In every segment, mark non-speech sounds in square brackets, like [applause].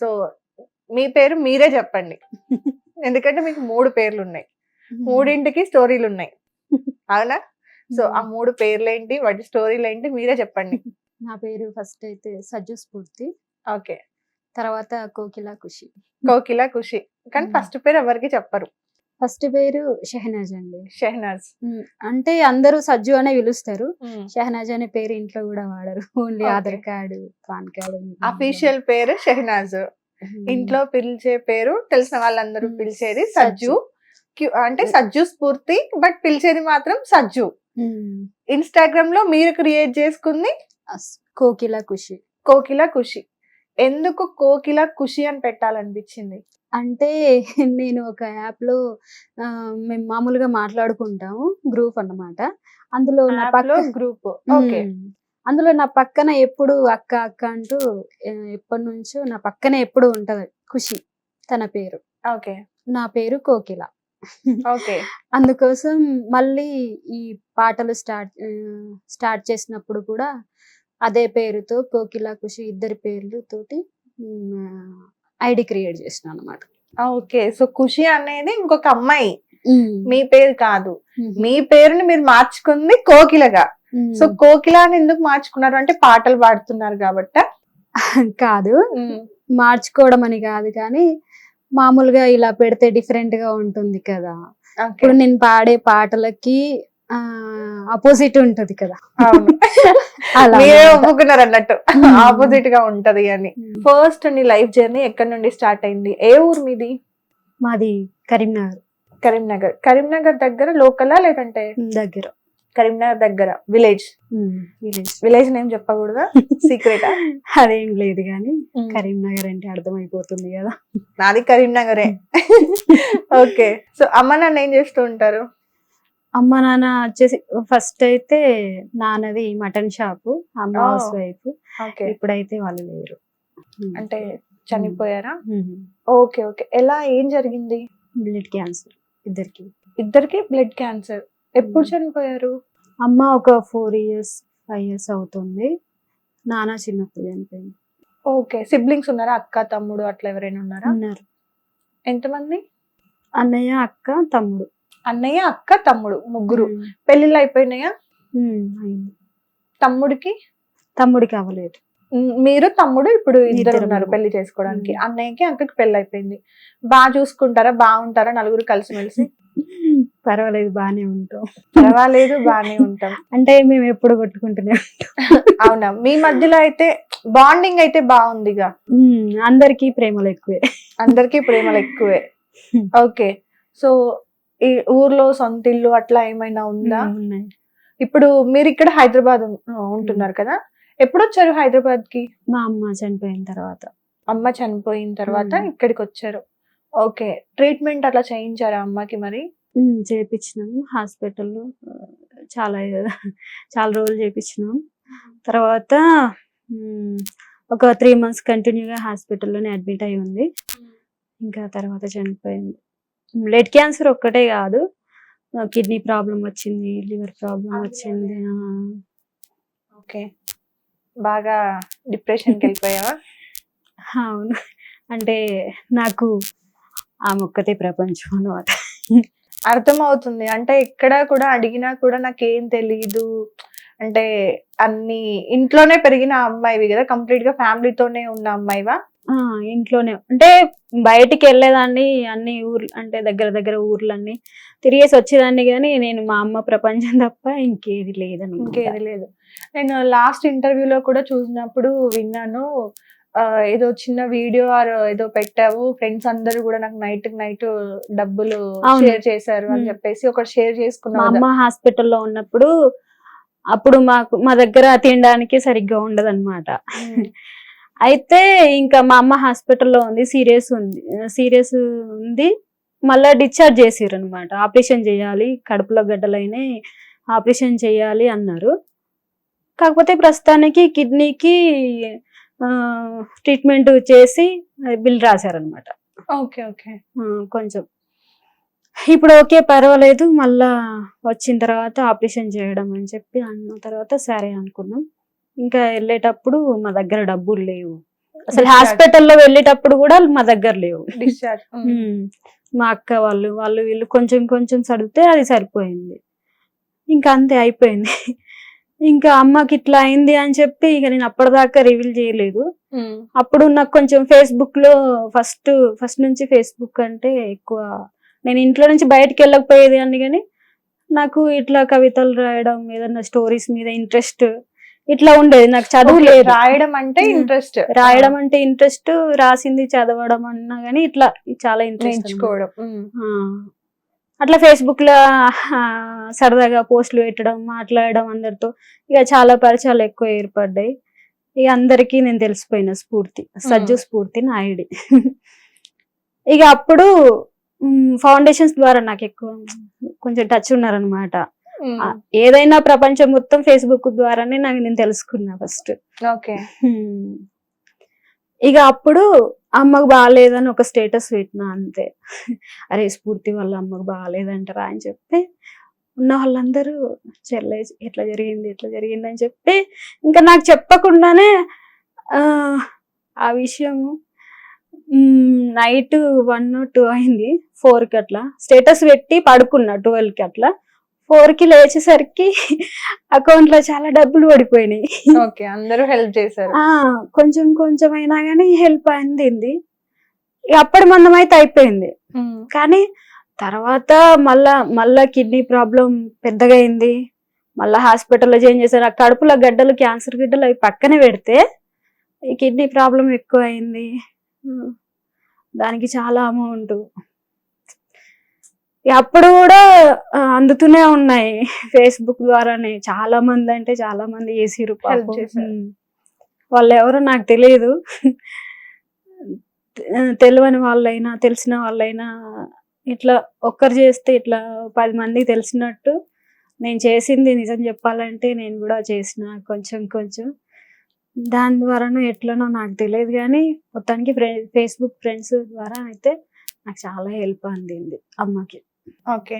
So మీ పేరు మీరే చెప్పండి. ఎందుకంటే మీకు మూడు పేర్లు ఉన్నాయి మూడింటికి స్టోరీలు ఉన్నాయి [laughs] అవునా? సో ఆ మూడు పేర్లు ఏంటి వాటి స్టోరీలు ఏంటి మీరే చెప్పండి. నా పేరు ఫస్ట్ అయితే సజ్జు స్ఫూర్తి. ఓకే. తర్వాత కోకిల ఖుషి. కోకిల ఖుషి. కానీ. ఫస్ట్ పేరు ఎవరికి చెప్పరు? ఫస్ట్ పేరు షెహనాజ్ అండి. షెహనాజ్. అంటే అందరూ సజ్జు అనే పిలుస్తారు. షెహనాజ్ అనే పేరు ఇంట్లో కూడా వాడరు. Only. Aadhaar card PAN card. Official పేరు షెహనాజ్. ఇంట్లో పిలిచే పేరు తెలిసిన వాళ్ళందరూ. పిలిచేది సజ్జు. అంటే సజ్జు స్ఫూర్తి బట్ పిలిచేది మాత్రం సజ్జు. ఇన్స్టాగ్రామ్లో మీరు క్రియేట్ చేసుకుంది కోకిల ఖుషి. కోకిల ఖుషి. ఎందుకు కోకిల ఖుషి అని పెట్టాలనిపించింది? అంటే [laughs] నేను ఒక యాప్లో ఆ, మేము మామూలుగా మాట్లాడుకుంటాము గ్రూప్ అన్నమాట. అందులో నా పక్క గ్రూప్. ఓకే. అందులో నా పక్కన ఎప్పుడు అక్క అక్క అంటూ ఎప్పటి నుంచో నా పక్కనే ఎప్పుడు ఉంటది ఖుషి తన పేరు. ఓకే. నా పేరు కోకిల. ఓకే. [laughs] అందుకోసం మళ్ళీ ఈ పాటలు స్టార్ట్ స్టార్ట్ చేసినప్పుడు కూడా అదే పేరుతో కోకిల ఖుషి ఇద్దరి పేర్లు తోటి ఐడి క్రియేట్ చేసిన అనమాట ఓకే. సో ఖుషి అనేది ఇంకొక అమ్మాయి. మీ పేరు కాదు. మీ పేరుని మీరు మార్చుకుంది కోకిలగా. సో కోకిల అని ఎందుకు మార్చుకున్నారు? అంటే పాటలు పాడుతున్నారు కాబట్టి. కాదు. మార్చుకోవడం అని కాదు కానీ మామూలుగా ఇలా పెడితే డిఫరెంట్గా ఉంటుంది కదా. ఇప్పుడు నేను పాడే పాటలకి అపోజిట్ ఉంటది కదా. [laughs] మీరే. ఒప్పుకున్నారు అన్నట్టు. ఆపోజిట్గా ఉంటది అని. ఫస్ట్ నీ లైఫ్ జర్నీ ఎక్కడి నుండి స్టార్ట్ అయింది? ఏ ఊరు మీది? మాది కరీంనగర్. కరీంనగర్. కరీంనగర్ దగ్గర లోకలా లేదంటే? దగ్గర. కరీంనగర్ దగ్గర. Village village village name చెప్పకూడదా? [laughs] సీక్రెటా అదేం లేదు కానీ కరీంనగర్ అంటే అర్థమైపోతుంది కదా. నాది కరీంనగరే. [laughs] ఓకే సో అమ్మ నాన్న ఏం చేస్తూ ఉంటారు? అమ్మ నాన్న వచ్చేసి ఫస్ట్ అయితే నాన్నది మటన్ షాపు అమ్మ Oh. House wife. ఇప్పుడైతే వాళ్ళు లేరు. అంటే చనిపోయారా? ఓకే ఓకే ఎలా ఏం జరిగింది? బ్లడ్ క్యాన్సర్ ఇద్దరికి. ఇద్దరికి బ్లడ్ క్యాన్సర్ ఎప్పుడు. చనిపోయారు? అమ్మ ఒక ఫోర్ ఇయర్స్ ఫైవ్ ఇయర్స్ అవుతుంది. నాన్న చిన్నప్పుడు చనిపోయింది. ఓకే సిబ్లింగ్స్ ఉన్నారా? అక్క తమ్ముడు అట్లా ఎవరైనా ఉన్నారా? ఉన్నారు. ఎంతమంది? అన్నయ్య అక్క తమ్ముడు. అన్నయ్య అక్క తమ్ముడు ముగ్గురు. పెళ్ళిళ్ళు అయిపోయినాయా? తమ్ముడికి? తమ్ముడికి అవ్వలేదు. మీరు తమ్ముడు ఇప్పుడు ఇద్దరు ఉన్నారు. పెళ్ళి చేసుకోవడానికి. అన్నయ్యకి అక్కకి పెళ్ళి అయిపోయింది. బాగా చూసుకుంటారా? బాగుంటారా? నలుగురు కలిసిమెలిసి? పర్వాలేదు బానే ఉంటాం. పర్వాలేదు బానే ఉంటాం. [laughs] అంటే మేము ఎప్పుడు కొట్టుకుంటూనే ఉంటాం. అవునా? మీ మధ్యలో అయితే బాండింగ్ అయితే బాగుందిగా. అందరికీ ప్రేమలు ఎక్కువే. అందరికీ ప్రేమలు ఎక్కువే. ఓకే. సో ఊర్లో సొంత ఇల్లు అట్లా ఏమైనా ఉందా? ఇప్పుడు మీరు ఇక్కడ హైదరాబాద్ ఉంటున్నారు కదా? ఎప్పుడు వచ్చారు హైదరాబాద్కి మా అమ్మ చనిపోయిన తర్వాత. అమ్మ చనిపోయిన తర్వాత. ఇక్కడికి వచ్చారు ఓకే. ట్రీట్మెంట్ అట్లా చేయించారా అమ్మకి మరి? చేపించినాము హాస్పిటల్లో చాలా చాలా రోజులు చేపించినాం. తర్వాత ఒక త్రీ మంత్స్ కంటిన్యూగా హాస్పిటల్లోనే అడ్మిట్ అయి ఉంది ఇంకా తర్వాత చనిపోయింది. బ్లడ్ క్యాన్సర్ ఒక్కటే కాదు. కిడ్నీ ప్రాబ్లం వచ్చింది లివర్ ప్రాబ్లం వచ్చింది. ఓకే. బాగా డిప్రెషన్కి [laughs] వెళ్ళిపోయావా? అవును. అంటే నాకు ఆమె ఒక్కతే ప్రపంచం అనమాట అర్థం అవుతుంది అంటే ఎక్కడ కూడా అడిగినా కూడా నాకేం తెలియదు అంటే అన్ని ఇంట్లోనే పెరిగిన అమ్మాయివి కదా కంప్లీట్గా ఫ్యామిలీతోనే ఉన్న అమ్మాయివా? ఇంట్లోనే. అంటే బయటికి వెళ్ళేదాన్ని అన్ని ఊర్లు అంటే దగ్గర దగ్గర ఊర్లన్నీ. తిరిగేసి వచ్చేదాన్ని కానీ నేను మా అమ్మ ప్రపంచం తప్ప ఇంకేది లేదని ఇంకేది లేదు. నేను లాస్ట్ ఇంటర్వ్యూలో కూడా చూసినప్పుడు విన్నాను. ఏదో చిన్న వీడియో ఆర్ ఏదో పెట్టావు. ఫ్రెండ్స్ అందరూ కూడా నాకు నైట్ నైట్ డబ్బులు. షేర్ చేశారు అని. చెప్పేసి ఒకటి షేర్ మా చేసుకున్నావు అమ్మ హాస్పిటల్లో ఉన్నప్పుడు అప్పుడు మాకు మా దగ్గర తినడానికి సరిగ్గా ఉండదు. అయితే ఇంకా మా అమ్మ హాస్పిటల్లో ఉంది సీరియస్ ఉంది సీరియస్ ఉంది. మళ్ళా డిశ్చార్జ్ చేసిర్రు అనమాట ఆపరేషన్ చేయాలి కడుపులో గడ్డలైనాయి ఆపరేషన్ చేయాలి అన్నారు. కాకపోతే ప్రస్తుతానికి కిడ్నీకి ట్రీట్మెంట్ చేసి బిల్ రాశారనమాట ఓకే ఓకే. కొంచెం. ఇప్పుడు ఓకే పర్వాలేదు. మళ్ళా వచ్చిన తర్వాత ఆపరేషన్ చేయడం అని చెప్పి అన్న తర్వాత సరే అనుకున్నాం. ఇంకా వెళ్ళేటప్పుడు మా దగ్గర డబ్బులు లేవు. అసలు. హాస్పిటల్లో వెళ్ళేటప్పుడు కూడా మా దగ్గర లేవు. [laughs] మా అక్క వాళ్ళు వాళ్ళు వీళ్ళు కొంచెం కొంచెం చదివితే అది సరిపోయింది. ఇంకా అంతే అయిపోయింది. [laughs] ఇంకా అమ్మకి ఇట్లా అయింది అని చెప్పి ఇక నేను అప్పటిదాకా రివీల్ చేయలేదు. అప్పుడు నాకు కొంచెం ఫేస్బుక్లో ఫస్ట్ ఫస్ట్ నుంచి ఫేస్బుక్ అంటే ఎక్కువ నేను ఇంట్లో నుంచి బయటకు వెళ్ళకపోయేది అని కానీ నాకు ఇట్లా కవితలు రాయడం ఏదన్నా స్టోరీస్ మీద ఇంట్రెస్ట్ ఇట్లా ఉండేది. నాకు చదువు లేదు. రాయడం అంటే. ఇంట్రెస్ట్ రాయడం అంటే ఇంట్రెస్ట్ రాసింది చదవడం అన్నా కానీ ఇట్లా చాలా ఇంట్రెస్ట్. అట్లా ఫేస్బుక్లో సరదాగా పోస్టులు పెట్టడం మాట్లాడడం అందరితో ఇక చాలా పరిచయాలు ఎక్కువ ఏర్పడ్డాయి. ఇక అందరికీ నేను తెలిసిపోయిన స్ఫూర్తి సజ్జు స్ఫూర్తి నా ఐడి ఇక అప్పుడు ఫౌండేషన్స్ ద్వారా నాకు ఎక్కువ కొంచెం టచ్ ఉన్నారనమాట. ఏదైనా ప్రపంచం మొత్తం ఫేస్బుక్ ద్వారానే నాకు నేను తెలుసుకున్నా ఫస్ట్ ఓకే. ఇక అప్పుడు అమ్మకు బాగాలేదని ఒక స్టేటస్ పెట్టినా అంతే. అరే స్ఫూర్తి వాళ్ళ అమ్మకు బాగాలేదంటారా అని చెప్పి ఉన్న వాళ్ళందరూ చెల్లె ఇట్లా జరిగింది ఇట్లా జరిగింది అని చెప్పి ఇంకా నాకు చెప్పకుండానే ఆ, విషయము నైట్ వన్ టూ అయింది ఫోర్కి అట్లా. స్టేటస్ పెట్టి పడుకున్నా ట్వెల్వ్కి అట్లా. ఫోర్కి లేచేసరికి అకౌంట్లో చాలా డబ్బులు పడిపోయినాయి. ఓకే అందరూ హెల్ప్ చేశారు. కొంచెం కొంచెం అయినా కానీ హెల్ప్ అందింది. అప్పటి మందం అయితే అయిపోయింది. కానీ తర్వాత మళ్ళా మళ్ళా కిడ్నీ ప్రాబ్లం పెద్దగా అయింది. మళ్ళా హాస్పిటల్లో జాయిన్ చేశారు. ఆ కడుపులో గడ్డలు క్యాన్సర్ గడ్డలు అవి పక్కనే పెడితే ఈ కిడ్నీ ప్రాబ్లం ఎక్కువ అయింది. దానికి చాలా అమౌంట్. అప్పుడు కూడా అందుతూనే ఉన్నాయి ఫేస్బుక్ ద్వారానే చాలా మంది అంటే చాలా మంది చేసిరు. చేశారు. ఉమ్. వాళ్ళు ఎవరో నాకు తెలియదు తెలియని వాళ్ళైనా తెలిసిన వాళ్ళైనా ఇట్లా ఒక్కరు చేస్తే ఇట్లా పది మంది తెలిసినట్టు నేను చేసింది నిజం చెప్పాలంటే నేను కూడా చేసిన కొంచెం కొంచెం దాని ద్వారానో ఎట్లనో నాకు తెలియదు కానీ మొత్తానికి ఫేస్బుక్ ఫ్రెండ్స్ ద్వారా అయితే నాకు చాలా హెల్ప్ అందింది అమ్మకి ఓకే.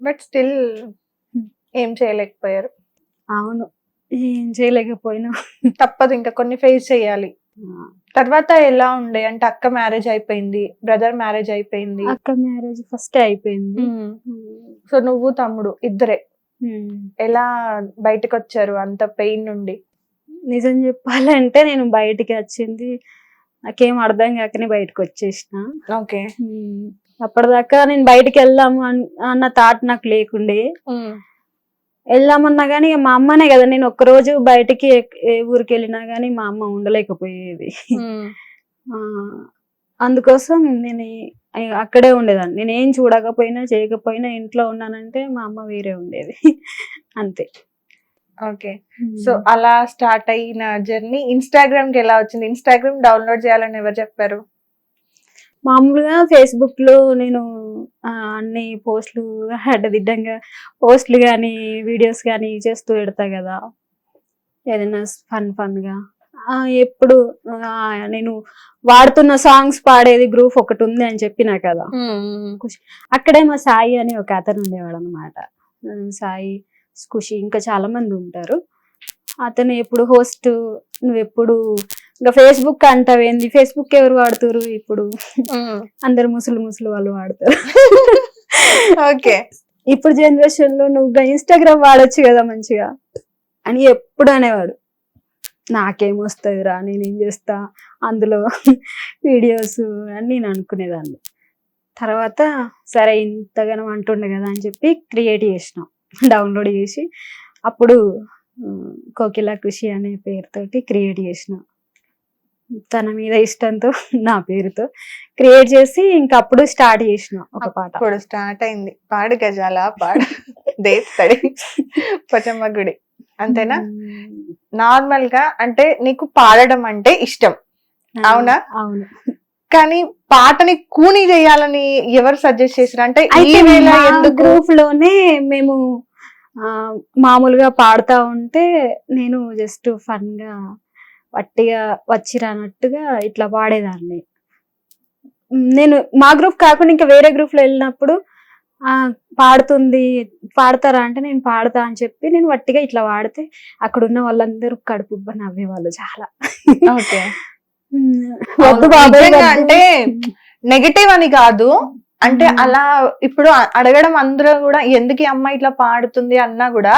బట్ స్టిల్ ఏం చేయలేకపోయారు. అవును. ఏం చేయలేకపోయినా. తప్పదు ఇంకా కొన్ని ఫేస్ చేయాలి. తర్వాత ఎలా ఉండే? అంటే అక్క మ్యారేజ్ అయిపోయింది బ్రదర్ మ్యారేజ్ అయిపోయింది. అక్క మ్యారేజ్ ఫస్ట్ అయిపోయింది. సో నువ్వు తమ్ముడు ఇద్దరే. ఎలా బయటకు వచ్చారు అంత పెయిన్ నుండి? నిజం చెప్పాలంటే నేను బయటికి వచ్చింది. నాకేం అర్థం కాకనే బయటకు వచ్చేసిన ఓకే. అప్పటిదాకా నేను బయటికి వెళ్దాము అన్- అన్న థాట్ నాకు లేకుండే. వెళ్దామన్నా కానీ మా అమ్మనే కదా నేను ఒక్క రోజు బయటికి ఏ ఊరికి వెళ్ళినా కానీ మా అమ్మ ఉండలేకపోయేది. అందుకోసం నేను అక్కడే ఉండేదాన్ని. నేను ఏం చూడకపోయినా చేయకపోయినా ఇంట్లో ఉన్నానంటే మా అమ్మ వేరే ఉండేది. అంతే. ఓకే. సో అలా స్టార్ట్ అయిన జర్నీ ఇన్స్టాగ్రామ్కి ఎలా వచ్చింది? ఇన్స్టాగ్రామ్ డౌన్లోడ్ చేయాలని ఎవరు చెప్పారు? మామూలుగా ఫేస్బుక్లో నేను అన్ని పోస్టులు అడ్డదిడ్డంగా పోస్టులు కానీ వీడియోస్ కానీ చేస్తూ పెడతా కదా. ఏదైనా ఫన్ ఫన్గా. ఆ, ఎప్పుడు నేను వాడుతున్న సాంగ్స్ పాడేది గ్రూప్ ఒకటి ఉంది అని చెప్పినా కదా. అక్కడే మా సాయి అని ఒక అతను ఉండేవాడు అనమాట సాయి ఖుషి ఇంకా చాలా మంది ఉంటారు. అతను ఎప్పుడు హోస్ట్ నువ్వు ఎప్పుడు ఇంకా ఫేస్బుక్ అంటావేంది? ఫేస్బుక్ ఎవరు వాడుతారు ఇప్పుడు? అందరు ముసలు ముసలు వాళ్ళు వాడతారు. ఓకే. ఇప్పుడు జనరేషన్లో నువ్వు ఇన్స్టాగ్రామ్ వాడొచ్చు కదా మంచిగా. అని ఎప్పుడు అనేవాడు. నాకేమొస్తుంది రా నేనేం చేస్తా? అందులో వీడియోస్ అని నేను అనుకునేదాన్ని. తర్వాత సరే ఇంతగానో అంటుండే కదా అని చెప్పి క్రియేట్ చేసినాం. డౌన్లోడ్ చేసి అప్పుడు కోకిల కృషి అనే పేరుతోటి క్రియేట్ చేసిన. తన మీద ఇష్టంతో నా పేరుతో క్రియేట్ చేసి ఇంక అప్పుడు స్టార్ట్ చేసిన ఒక పాట. ఇప్పుడు స్టార్ట్ అయింది. పాడు గజాల పాడు దేస్తాడి పొచమ్మ గుడి. అంతేనా? నార్మల్గా అంటే నీకు పాడడం అంటే ఇష్టం. అవునా? అవును. కానీ పాటని కూని చేయాలని ఎవరు సజెస్ట్ చేశారు అంటే ఈ వేళ గ్రూప్లోనే మేము మామూలుగా పాడుతా ఉంటే నేను జస్ట్ ఫన్గా వట్టిగా వచ్చి రానట్టుగా ఇట్లా పాడేదాన్ని ఉమ్, నేను మా గ్రూప్ కాకుండా ఇంకా వేరే గ్రూప్లో వెళ్ళినప్పుడు ఆ పాడుతుంది పాడతారా అంటే నేను పాడతా అని చెప్పి నేను వట్టిగా ఇట్లా వాడితే అక్కడ ఉన్న వాళ్ళందరూ కడుపు నవ్వేవాళ్ళు చాలా. ఓకే. అంటే నెగటివ్ అని కాదు. అంటే. అలా ఇప్పుడు అడగడం అందరూ కూడా ఎందుకు ఈ అమ్మాయి ఇట్లా పాడుతుంది అన్నా కూడా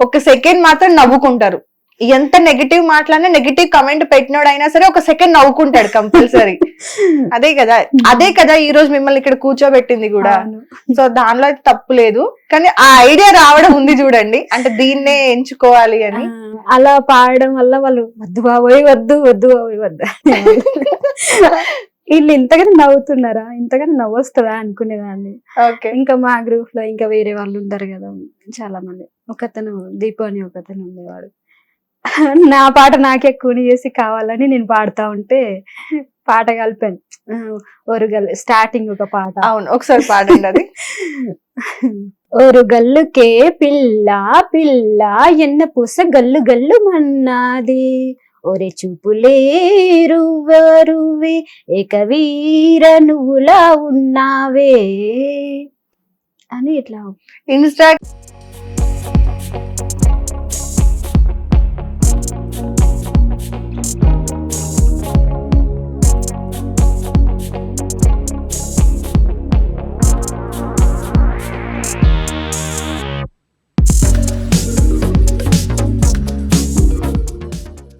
ఒక సెకండ్ మాత్రం నవ్వుకుంటారు. ఎంత నెగటివ్ మాట్లాడినా నెగటివ్ కమెంట్ పెట్టినోడైనా సరే ఒక సెకండ్ నవ్వుకుంటాడు కంపల్సరీ [laughs] అదే కదా అదే కదా ఈ రోజు మిమ్మల్ని ఇక్కడ కూర్చోబెట్టింది కూడా. సో దానిలో అయితే తప్పు లేదు. కానీ ఆ ఐడియా రావడం ఉంది చూడండి. అంటే దీన్నే ఎంచుకోవాలి అని. అలా పాడడం వల్ల వాళ్ళు వద్దు బాబోయ్ వద్దు వద్దు బాబోయ్ వద్దు వీళ్ళు ఇంతగానే నవ్వుతున్నారా? ఇంతగానే నవ్వొస్తుందా అనుకునేదాన్ని. ఓకే. ఇంకా మా గ్రూప్లో ఇంకా వేరే వాళ్ళు ఉంటారు కదా చాలా మంది. ఒకతను దీపు అని ఒకతను ఉండేవాడు. నా పాట నాకే కూని చేసి కావాలని నేను పాడుతా ఉంటే పాట కలిపాను. ఒరుగల్ స్టార్టింగ్ ఒక పాట. అవును ఒకసారి పాడండి అది. [laughs] ஒரு గల్లుకే పిల్ల పిల్ల ఎన్న పూస గల్లు గల్లు మన్నాది. ఒరే చూపులే రువ్వరువే ఏక వీర నువ్వులా ఉన్నావే. అని ఇట్లా. ఇన్స్టా